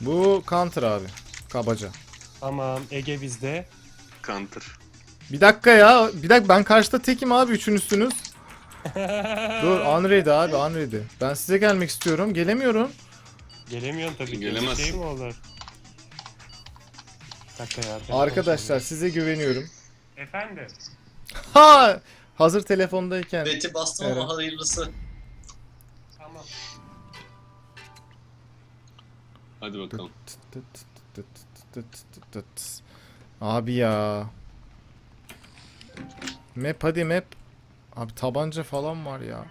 Bu counter abi. Kabaca. Tamam Ege bizde. Counter. Bir dakika ya. Bir dakika ben karşıda tekim abi üçünüzsünüz. Dur unready abi unready. Ben size gelmek istiyorum. Gelemiyorum. Gelemiyorsun tabii ki. Gelemezsin. Şey mi olur? Bir dakika ya. telefon Arkadaşlar size güveniyorum. çalıyor. Efendim. Ha! Hazır telefondayken. Beti bastım Evet. ama hayırlısı. Hadi bakalım. Abi ya. Map hadi map. Abi tabanca falan var ya.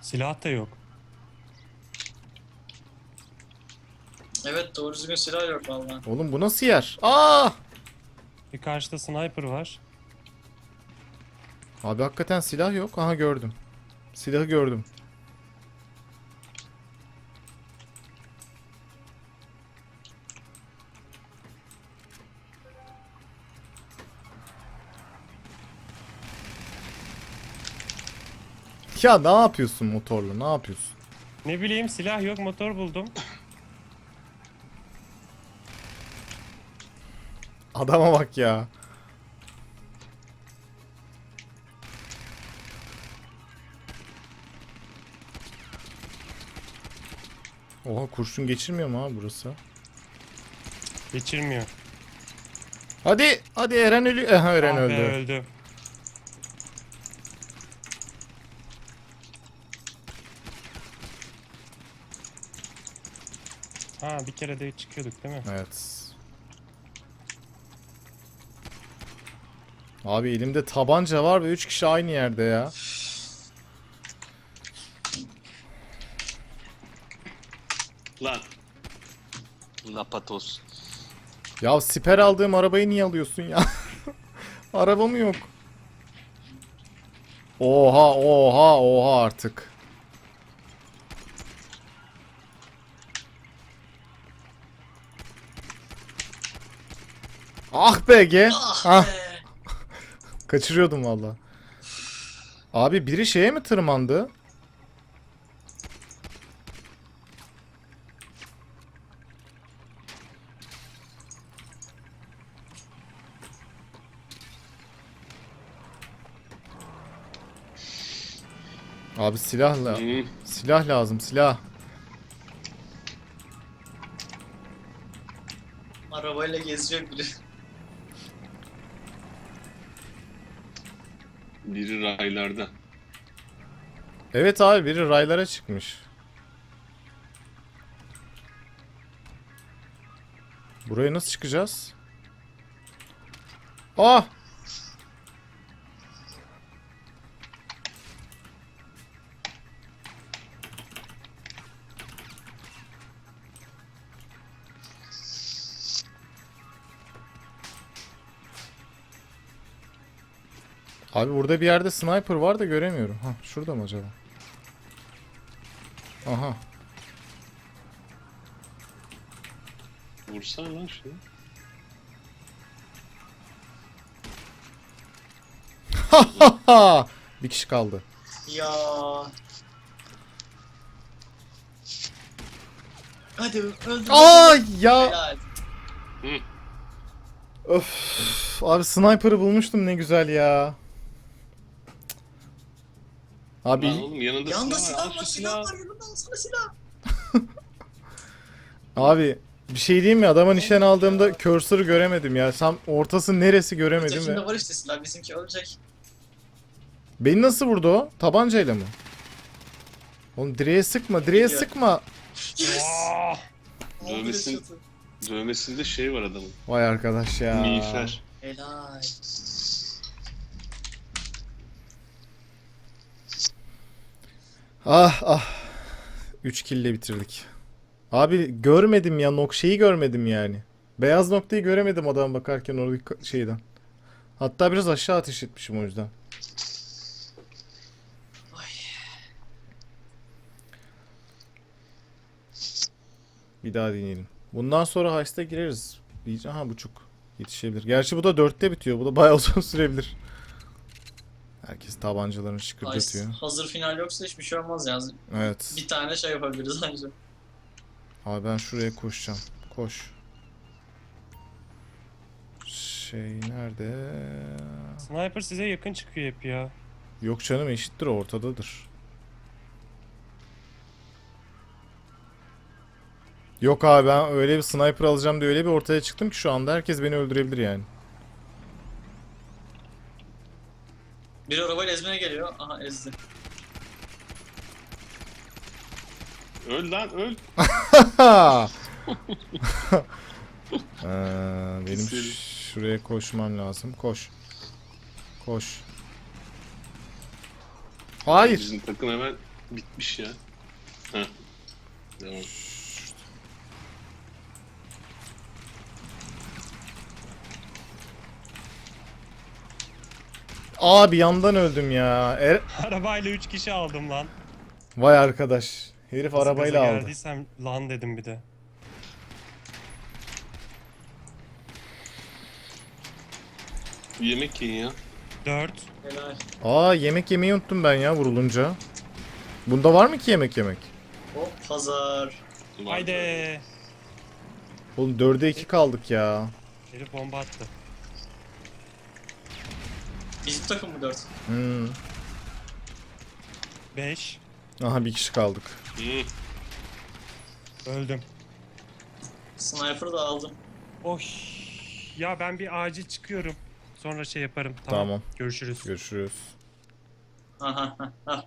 Silah da yok. Evet doğru düzgün silah yok valla. Oğlum bu nasıl yer? Aa! Bir karşıda sniper var. Abi hakikaten silah yok. Aha gördüm. Silahı gördüm. Ya ne yapıyorsun motorla? Ne yapıyorsun? Ne bileyim silah yok motor buldum. Adama bak ya. Oha kurşun geçirmiyor mu abi burası? Geçirmiyor. Hadi hadi Eren ölü Aha, Eren Ah be, öldü. öldü. Ha bir kere de çıkıyorduk değil mi? Evet. Abi elimde tabanca var ve 3 kişi aynı yerde ya. Lan. Lapatos. Ya siper aldığım arabayı niye alıyorsun ya? Araba mı yok? Oha oha oha artık. Ah be G. Ah Ah, be. kaçırıyordum valla. Abi biri şeye mi tırmandı? Abi silahla Hı. silah lazım silah. Arabayla geziyor biri. Biri raylarda. Evet abi biri raylara çıkmış. Buraya nasıl çıkacağız? Ah! Abi burada bir yerde sniper var da göremiyorum. Ha şurada mı acaba? Aha. Vursana lan şunu. Ha! Bir kişi kaldı. Ya. Hadi öldür. Ay ya. Helal. Öf. Abi sniper'ı bulmuştum ne güzel ya. Abi Lan oğlum yanında Yanında silah var. Al silah var şu silah silahı. var yanında alsana silah. abi bir şey diyeyim mi? Adama nişan aldığımda cursor'ı göremedim ya. Tam ortası neresi göremedim Ötekinde ve. var işte silah bizimki ölecek. Beni nasıl vurdu o? Tabancayla mı? Oğlum direğe sıkma, direğe Gidiyor. sıkma. Yes. Aldı Dövmesin- headshot'ı. Dövmesinde şey var adamın. Vay arkadaş ya. Miğfer. Helal. Ah ah. 3 kille bitirdik. Abi görmedim ya nok şeyi görmedim yani. Beyaz noktayı göremedim adam bakarken oradaki şeyden. Hatta biraz aşağı ateş etmişim o yüzden. Ay. Bir daha deneyelim. Bundan sonra Heist'a gireriz. Diyeceğim ha buçuk. Yetişebilir. Gerçi bu da dörtte bitiyor. Bu da bayağı uzun sürebilir. Herkes tabancalarını Ay, şıkırdatıyor. hazır final yoksa hiçbir şey olmaz ya. Evet. Bir tane şey yapabiliriz ancak. Abi ben şuraya koşacağım. Koş. Şey nerede? Sniper size yakın çıkıyor hep ya. Yok canım eşittir ortadadır. Yok abi ben öyle bir sniper alacağım diye öyle bir ortaya çıktım ki şu anda herkes beni öldürebilir yani. Bir arabayla ezmeye geliyor. Aha ezdi. Öl lan öl. Ee, benim şuraya koşmam lazım. Koş. Koş. Hayır. Bizim takım hemen bitmiş ya. Heh. Devam. Abi yandan öldüm ya. Er- Arabayla 3 kişi aldım lan. Vay arkadaş. Herif Nasıl arabayla aldı. Geldiysem lan dedim bir de. Yemek yiyin ya. 4. Helal. Aa yemek yemeyi unuttum ben ya vurulunca. Bunda var mı ki yemek yemek? Hop pazar. Haydi. Oğlum 4'e 2 kaldık ya. Herif bomba attı. Bizim takım mı dört? Hmm. 5. Aha bir kişi kaldık. Hı. Öldüm. Sniper'ı da aldım. Oy. Ya ben bir acil çıkıyorum. Sonra şey yaparım. Tamam. Tamam. Görüşürüz. Görüşürüz. Aha ha ha.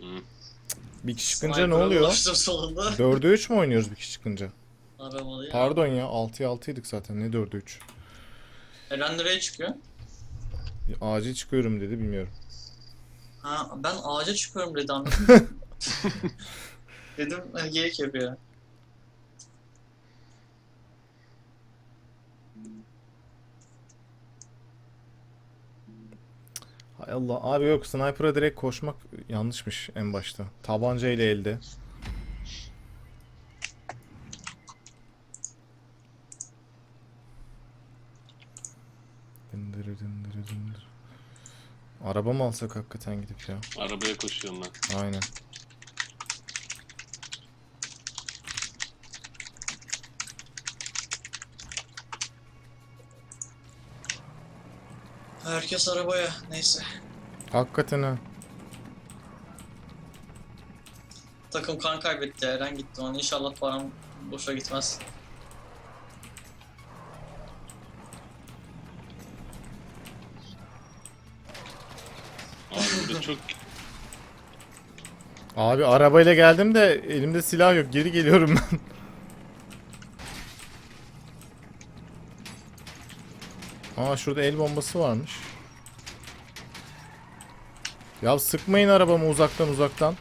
Hı. Bir kişi çıkınca ne Sniper'a oluyor? ulaştım sonunda. 4'e 3 mü oynuyoruz bir kişi çıkınca? Aramalı ya. Pardon ya 6'ya 6'ydık zaten ne 4'e 3? Eren nereye çıkıyor? Acil çıkıyorum dedi bilmiyorum. Ha ben ağaca çıkıyorum dedi anladım. Dedim hani geyik yapıyor. Hay Allah abi yok sniper'a direkt koşmak yanlışmış en başta. Tabanca ile elde. Araba mı alsak hakikaten gidip ya? Arabaya koşuyorum ben. Aynen. Herkes arabaya. Neyse. Hakikaten ha. Takım kan kaybetti. Eren gitti. Onun inşallah param boşa gitmez. Abi arabayla geldim de elimde silah yok. Geri geliyorum ben. Aa şurada el bombası varmış. Ya sıkmayın arabamı uzaktan uzaktan.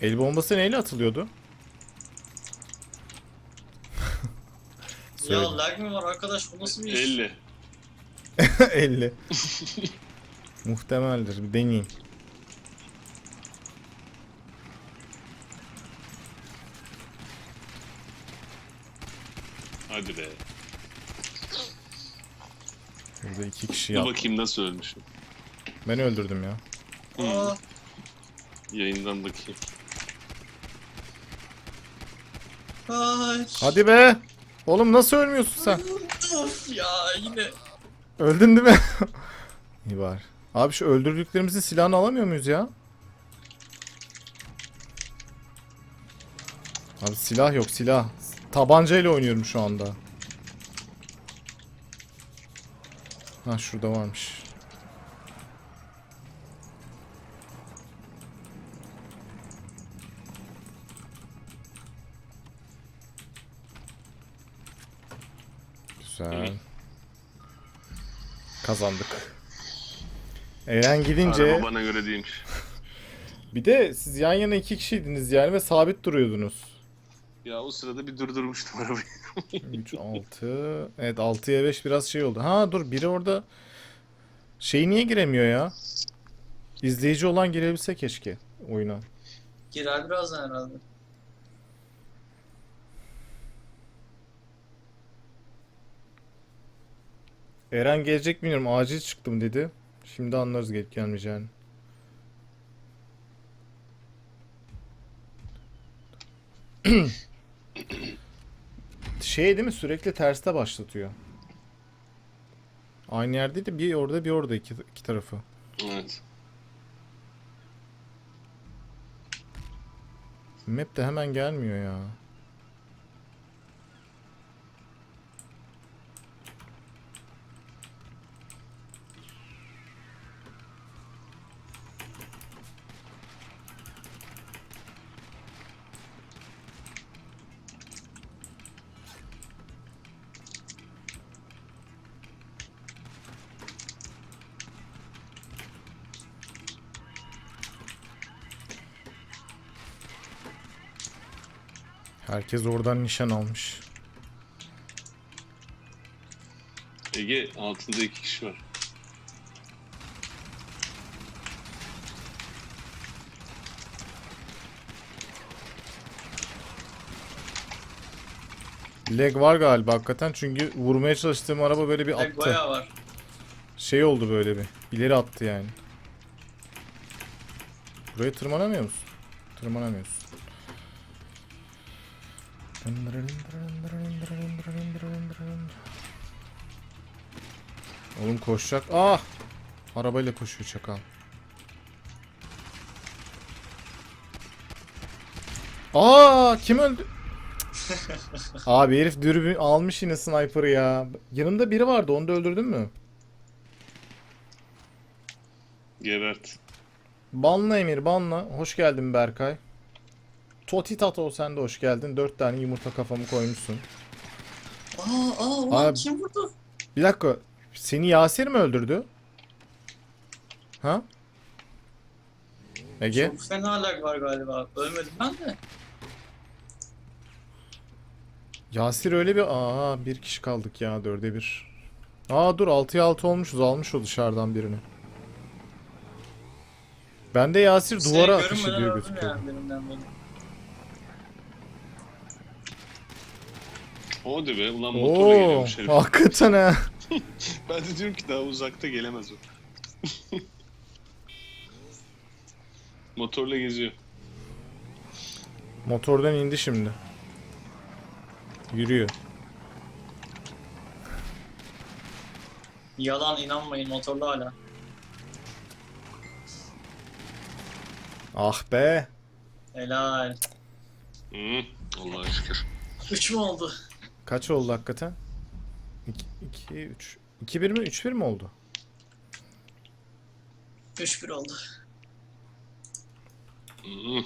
El bombası neyle atılıyordu? Ya lag mi var arkadaş? Bu nasıl bir iş? 50. 50. Muhtemeldir. Bir deneyeyim. Hadi be. Burada iki kişi Dur yat. bakayım nasıl ölmüşüm. Ben öldürdüm ya. Aa, Yayından bakayım. Ay. Hadi be. Oğlum nasıl ölmüyorsun sen? Of ya yine. Öldün değil mi? İyi var. Abi şu öldürdüklerimizin silahını alamıyor muyuz ya? Abi silah yok silah. Tabancayla oynuyorum şu anda. Ha şurada varmış. Kazandık. Eren gidince Araba bana göre değilmiş. bir de siz yan yana iki kişiydiniz yani ve sabit duruyordunuz. Ya o sırada bir durdurmuştum arabayı. 3 6 Evet 6'ya 5 biraz şey oldu. Ha dur biri orada şey niye giremiyor ya? İzleyici olan girebilse keşke oyuna. Girer birazdan herhalde. Eren gelecek bilmiyorum. Acil çıktım dedi. Şimdi anlarız gelip gelmeyeceğini. Şey değil mi? Sürekli terste başlatıyor. Aynı yerdeydi. Bir orada bir orada iki, iki tarafı. Evet. Map de hemen gelmiyor ya. Herkes oradan nişan almış. Ege altında iki kişi var. Lag var galiba hakikaten çünkü vurmaya çalıştığım araba böyle bir Lag attı. bayağı var. Şey oldu böyle bir. İleri attı yani. Buraya tırmanamıyor musun? Tırmanamıyorsun. Oğlum koşacak. Ah! Arabayla koşuyor çakal. Aa, kim öldü? Abi herif dürbün almış yine sniper'ı ya. Yanında biri vardı, onu da öldürdün mü? Gebert. Banla Emir banla. Hoş geldin Berkay. Toti Tato sen de hoş geldin. Dört tane yumurta kafamı koymuşsun. Aa aa ulan Abi- kim vurdu? Bir dakika. Seni Yasir mi öldürdü? Ha? Ege? Çok fena lag var galiba. Ölmedim ben de. Yasir öyle bir... Aa bir kişi kaldık ya dörde bir. Aa dur 6'ya 6 olmuşuz. Almış o dışarıdan birini. Ben de Yasir Seni duvara ateş görünmeden ediyor öldüm gözüküyor. yani biri. Hadi be ulan motorla Oo, geliyormuş herif. hakikaten ha. Ben de diyorum ki daha uzakta gelemez o. Motorla geziyor. Motordan indi şimdi. Yürüyor. Yalan inanmayın motorlu hala. Ah be. Helal. Hı, Allah'a şükür. 3 mü oldu? Kaç oldu hakikaten? 2 3 2 1 mi 3 1 mi oldu? 3-1 oldu. Hı.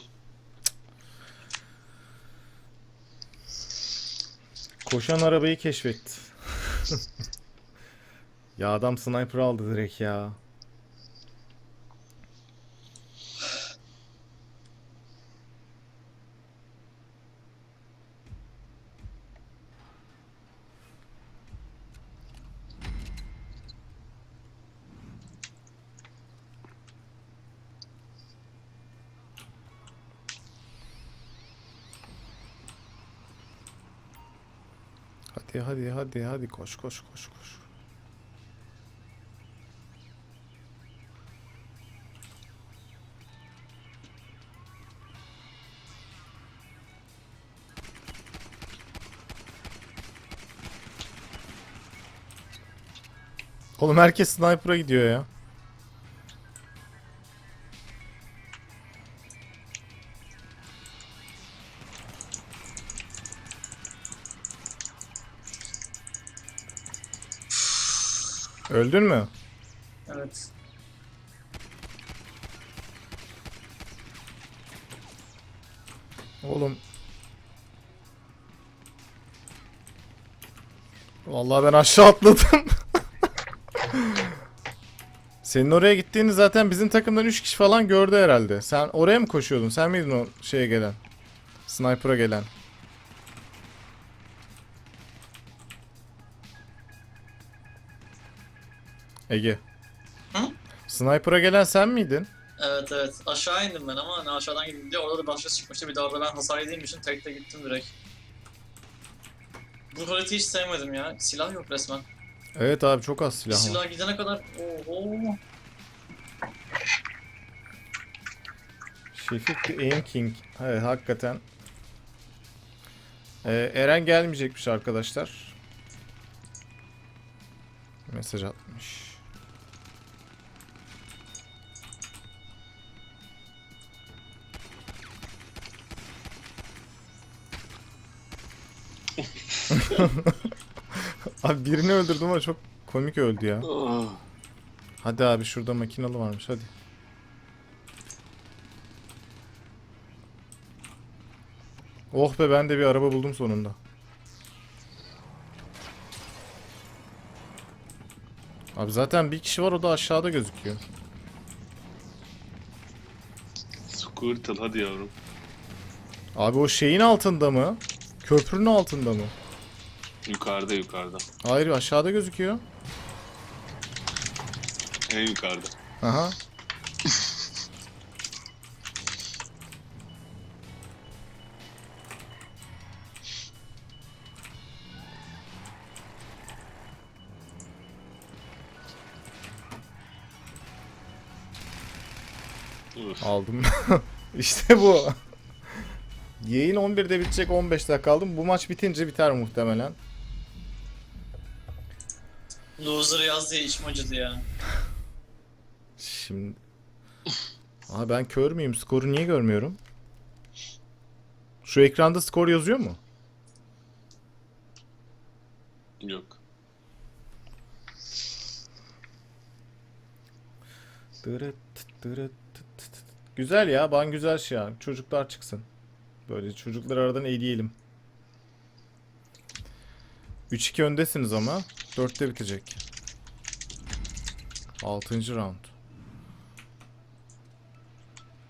Koşan arabayı keşfetti. ya adam sniper aldı direkt ya. Hadi hadi hadi koş koş koş koş. Oğlum herkes sniper'a gidiyor ya. Öldün mü? Evet. Oğlum. Vallahi ben aşağı atladım. Senin oraya gittiğini zaten bizim takımdan 3 kişi falan gördü herhalde. Sen oraya mı koşuyordun? Sen miydin o şeye gelen? Sniper'a gelen. Ege. Hı? Sniper'a gelen sen miydin? Evet evet. Aşağı indim ben ama hani aşağıdan gittim diye orada da başka çıkmıştı. Bir de orada ben hasar yediğim için tekte gittim direkt. Bu haritayı hiç sevmedim ya. Silah yok resmen. Evet abi çok az silah var. Silah gidene kadar oho. Şefik the Aim King. Evet hakikaten. Ee, Eren gelmeyecekmiş arkadaşlar. Mesaj atmış. abi birini öldürdüm ama çok komik öldü ya. Ah. Hadi abi şurada makinalı varmış hadi. Oh be ben de bir araba buldum sonunda. Abi zaten bir kişi var o da aşağıda gözüküyor. Squirtle hadi yavrum. Abi o şeyin altında mı? Köprünün altında mı? Yukarıda yukarıda. Hayır aşağıda gözüküyor. En yukarıda. Aha. Uf. Aldım. işte bu. Yayın 11'de bitecek 15 dakika kaldım. Bu maç bitince biter muhtemelen. Loser yaz diye içim acıdı ya. Şimdi... Aa ben kör müyüm? Skoru niye görmüyorum? Şu ekranda skor yazıyor mu? Yok. Dırıt, dırıt. Güzel ya, ban güzel şey ya. Çocuklar çıksın. Böyle çocuklar aradan eleyelim. 3-2 öndesiniz ama 4'te bitecek. 6. round.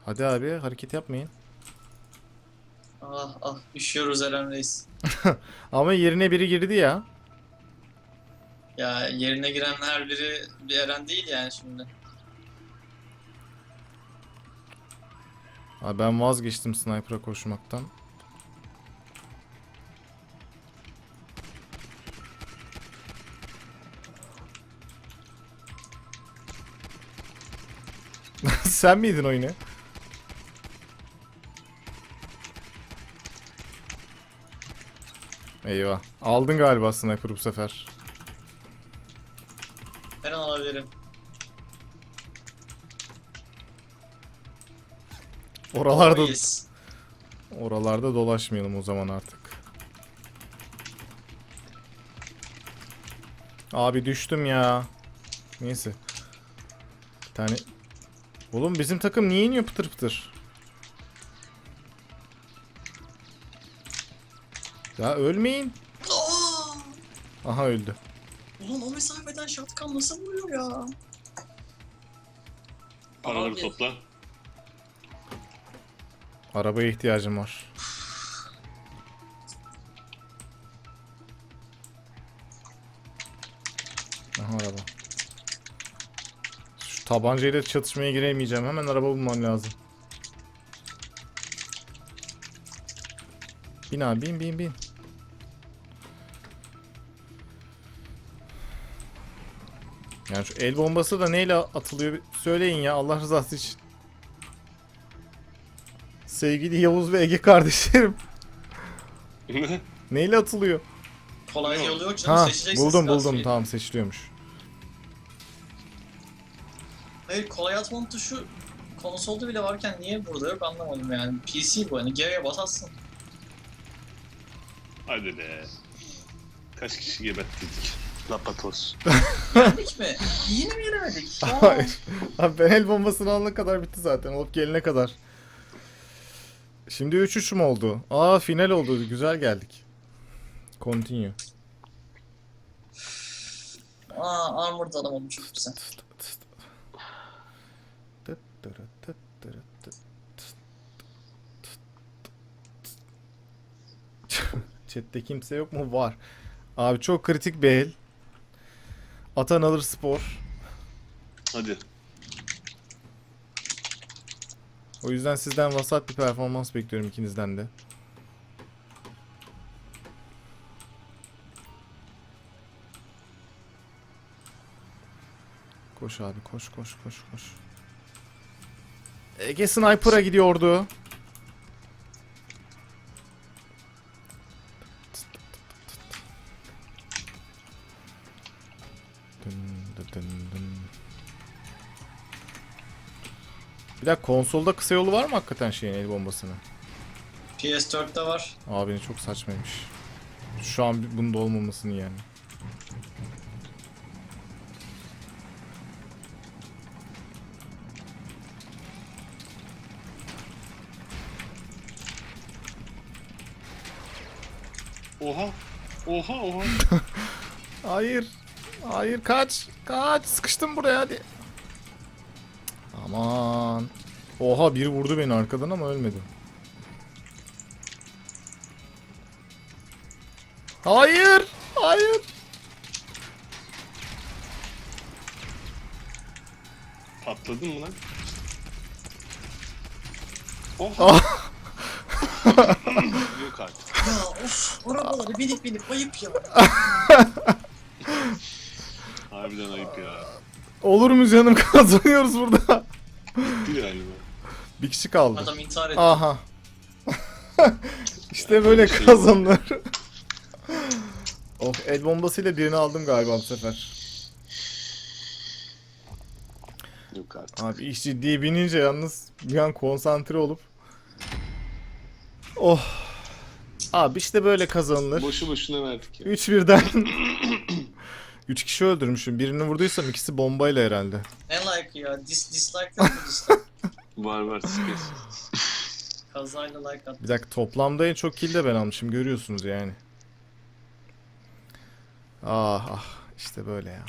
Hadi abi hareket yapmayın. Ah ah üşüyoruz Eren Reis. Ama yerine biri girdi ya. Ya yerine giren her biri bir Eren değil yani şimdi. Abi ben vazgeçtim sniper'a koşmaktan. Sen miydin o yine? Eyvah. Aldın galiba sniper bu sefer. An alabilirim. Oralarda Yes. oralarda dolaşmayalım o zaman artık. Abi düştüm ya. Neyse. Bir tane Oğlum bizim takım niye iniyor pıtır pıtır? Ya ölmeyin. Aa! Aha öldü. Ulan o mesafeden şatkan nasıl vuruyor ya? Paraları Abi. topla. Arabaya ihtiyacım var. Aha araba. Tabancayla çatışmaya giremeyeceğim. Hemen araba bulmam lazım. Bin abi bin bin bin. Yani şu el bombası da neyle atılıyor söyleyin ya Allah rızası için. Sevgili Yavuz ve Ege kardeşlerim. neyle atılıyor? Kolay yolu yok canım Ha seçeceksin buldum buldum tamam seçiliyormuş. Hayır kolay atmanın tuşu konsolda bile varken niye burada yok anlamadım yani. PC bu hani G'ye basarsın. Hadi be. Kaç kişi geberttik? Lapatos. Yendik mi? Yine mi yenemedik? Ya. Hayır. Abi ben el bombasını alana kadar bitti zaten. Olup gelene kadar. Şimdi 3-3 mü oldu? Aa final oldu. Güzel geldik. Continue. Aa armored alamadım çok güzel. Chat'te kimse yok mu? Var. Abi çok kritik bir el. Atan alır spor. Hadi. O yüzden sizden vasat bir performans bekliyorum ikinizden de. Koş abi koş koş koş koş. Ege Sniper'a gidiyordu. Dakika konsolda kısa yolu var mı hakikaten şeyin el bombasının? PS4'te var. Abi çok saçmaymış. Şu an bunda olmamasını yani. Oha. Oha oha. Hayır. Hayır kaç. Kaç. Sıkıştım buraya hadi. Aman. Oha biri vurdu beni arkadan ama ölmedim. Hayır. Hayır. Patladın mı lan? Oha. Ah. Yok artık. Ya of arabaları binip binip ayıp ya. Harbiden ayıp ya. Olur mu canım kazanıyoruz burada. Bitti galiba. Bir kişi kaldı. Adam intihar etti. Aha. işte böyle şey- kazanılır. oh el bombasıyla birini aldım galiba bu sefer. Yok artık. Abi iş ciddiye binince yalnız bir an konsantre olup Oh. Abi işte böyle kazanılır. Boşu boşuna verdik ya. 3 birden 3 kişi öldürmüşüm. Birini vurduysam ikisi bombayla herhalde. Ne like ya? Dis dislike yok mu dislike? Var var space. Kazayla like at. Bir dakika toplamda en çok kill de ben almışım görüyorsunuz yani. Ah ah işte böyle ya.